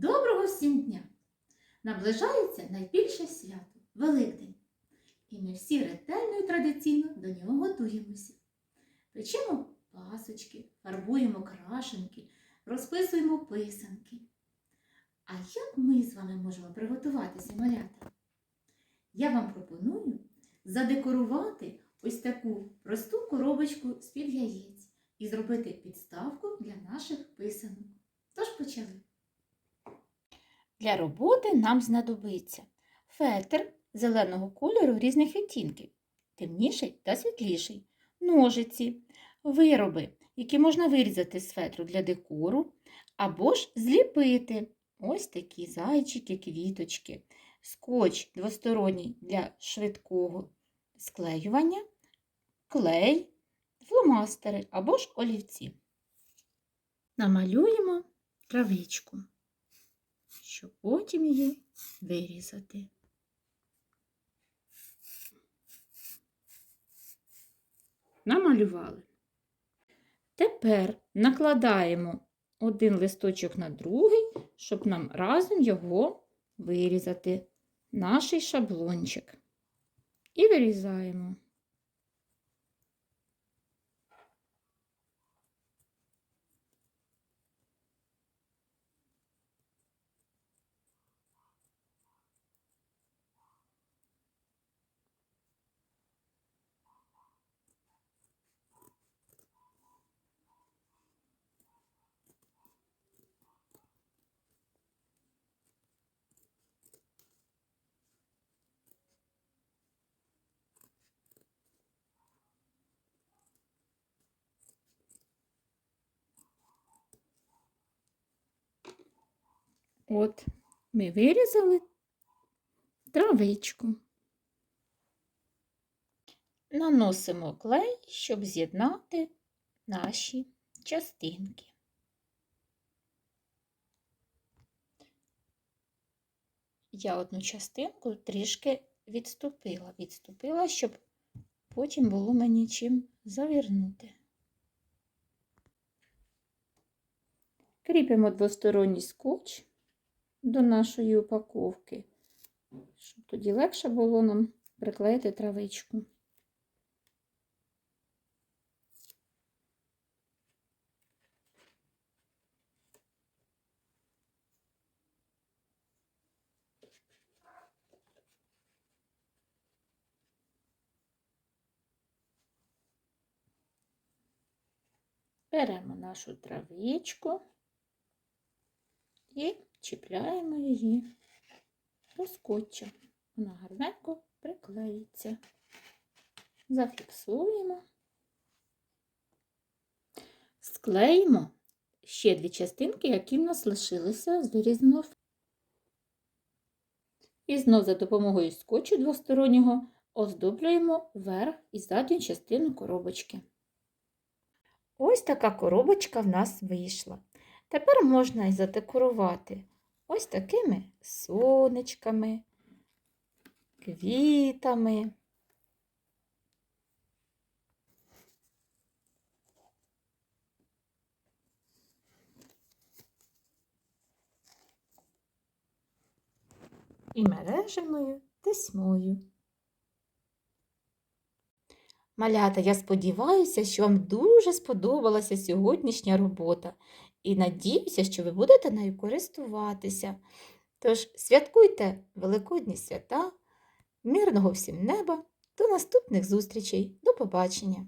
Доброго всім дня! Наближається найбільше свято Великдень. І ми всі ретельно і традиційно до нього готуємося. Печемо пасочки, фарбуємо крашенки, розписуємо писанки. А як ми з вами можемо приготуватися, малята? Я вам пропоную задекорувати ось таку просту коробочку з-під яєць і зробити підставку для наших писанок. Тож почали. Для роботи нам знадобиться фетр зеленого кольору різних відтінків, темніший та світліший, ножиці, вироби, які можна вирізати з фетру для декору, або ж зліпити ось такі зайчики, квіточки, скотч двосторонній для швидкого склеювання, клей, фломастери або ж олівці. Намалюємо травичку щоб потім її вирізати. Намалювали. Тепер накладаємо один листочок на другий, щоб нам разом його вирізати, наш шаблончик. І вирізаємо. От ми вирізали травичку. Наносимо клей, щоб з'єднати наші частинки. Я одну частинку трішки відступила, відступила, щоб потім було мені чим завірнути. Кріпимо двосторонній скотч до нашої упаковки, щоб тоді легше було нам приклеїти травичку. Беремо нашу травичку і чіпляємо її до скотча. Вона гарненько приклеїться. Зафіксуємо, склеїмо ще дві частинки, які в нас лишилися з вирізаного. І знов за допомогою скотчу двостороннього оздоблюємо верх і задню частину коробочки. Ось така коробочка в нас вийшла. Тепер можна і задекорувати ось такими сонечками, квітами. І мереженою тесьмою. Малята, я сподіваюся, що вам дуже сподобалася сьогоднішня робота і надіюся, що ви будете нею користуватися. Тож святкуйте Великодні свята, мирного всім неба, до наступних зустрічей, до побачення!